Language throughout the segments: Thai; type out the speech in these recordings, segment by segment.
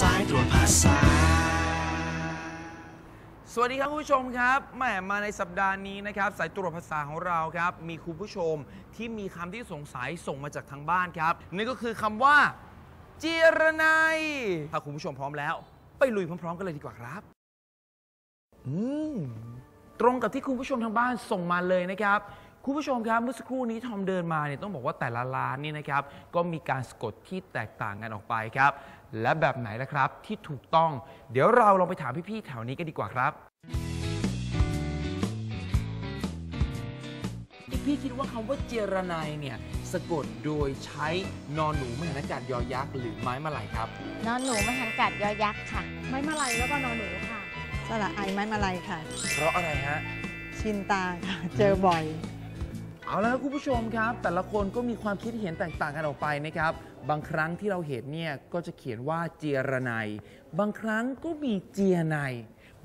สายตรวจภาษา สวัสดีครับคุณผู้ชมครับแหมมาในสัปดาห์นี้นะครับ สายตรวจภาษาของเราครับ มีคุณผู้ชมที่มีคำที่สงสัยส่งมาจากทางบ้านครับนั่นก็คือคำว่าเจรนายถ้าคุณผู้ชมพร้อมแล้ว ไปลุยพร้อมๆกันเลยดีกว่าครับ อืมตรงกับที่คุณผู้ชมทางบ้านส่งมาเลยนะครับ คุณผู้ชมครับเมื่อสักครู่นี้ทอมเดินมาเนี่ยต้องบอกว่าแต่ละร้านนี่นะครับ ก็มีการสะกดที่แตกต่างกันออกไปครับ และแบบไหนล่ะครับ ที่ถูกต้อง เดี๋ยวเราลองไปถามพี่ๆแถวนี้กันดีกว่าครับ พี่คิดว่าคำว่าเจรนายเนี่ยสะกดโดยใช้นอนหนูไม่หันอากาศยอยักษ์หรือไม้มาลายครับ นอนหนูมหันกัดยอยักษ์ค่ะ ไม้มาลัยแล้วก็นอนหนูค่ะ สระไอไม้มาลัยค่ะ เพราะอะไรฮะ ชินตาค่ะ เจอบ่อย เอาละครับคุณผู้ชมครับ แต่ละคนก็มีความคิดเห็นแตกต่างกันออกไปนะครับ บางครั้งที่เราเห็นเนี่ยก็จะเขียนว่าเจียระไนยบางครั้งก็มีเจียไนย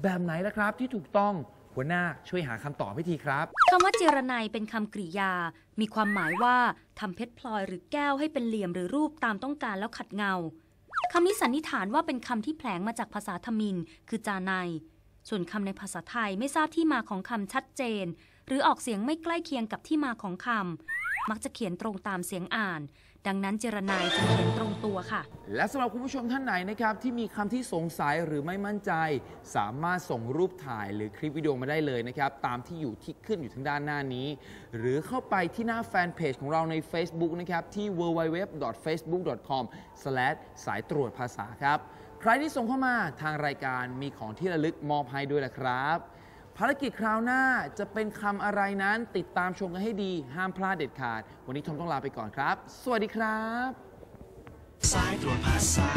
แบบไหนล่ะครับที่ถูกต้องหัวหน้าช่วยหาคำตอบให้ทีครับคำว่าเจรไนยเป็นคำกริยา มีความหมายว่าทำเพชรพลอยหรือแก้วให้เป็นเหลี่ยมหรือรูปตามต้องการแล้วขัดเงาคำนี้สันนิษฐานว่าเป็นคำที่แผลงมาจากภาษาทมิน คือจาไนย ส่วนคำในภาษาไทยไม่ทราบที่มาของคำชัดเจน หรือออกเสียงไม่ใกล้เคียงกับที่มาของคำ มักจะเขียนตรงตามเสียงอ่าน ดังนั้นเจรไนยจึงเขียนตรงตัวค่ะ และสำหรับคุณผู้ชมท่านไหนนะครับ ที่มีคำที่สงสัยหรือไม่มั่นใจ สามารถส่งรูปถ่ายหรือคลิปวิดีโอมาได้เลยนะครับ ตามที่อยู่ที่ขึ้นอยู่ทางด้านหน้านี้ หรือเข้าไปที่หน้าแฟนเพจของเราใน Facebook นะครับ ที่ www.facebook.com สายตรวจภาษาครับ ใครที่ส่งเข้ามาทางรายการมีของที่ระลึกมอบให้ด้วยนะครับ ภารกิจคราวหน้าจะเป็นคำอะไรนั้นติดตามชมกันให้ดี ห้ามพลาดเด็ดขาด วันนี้ทอมต้องลาไปก่อนครับ สวัสดีครับ สายตรวจภาษา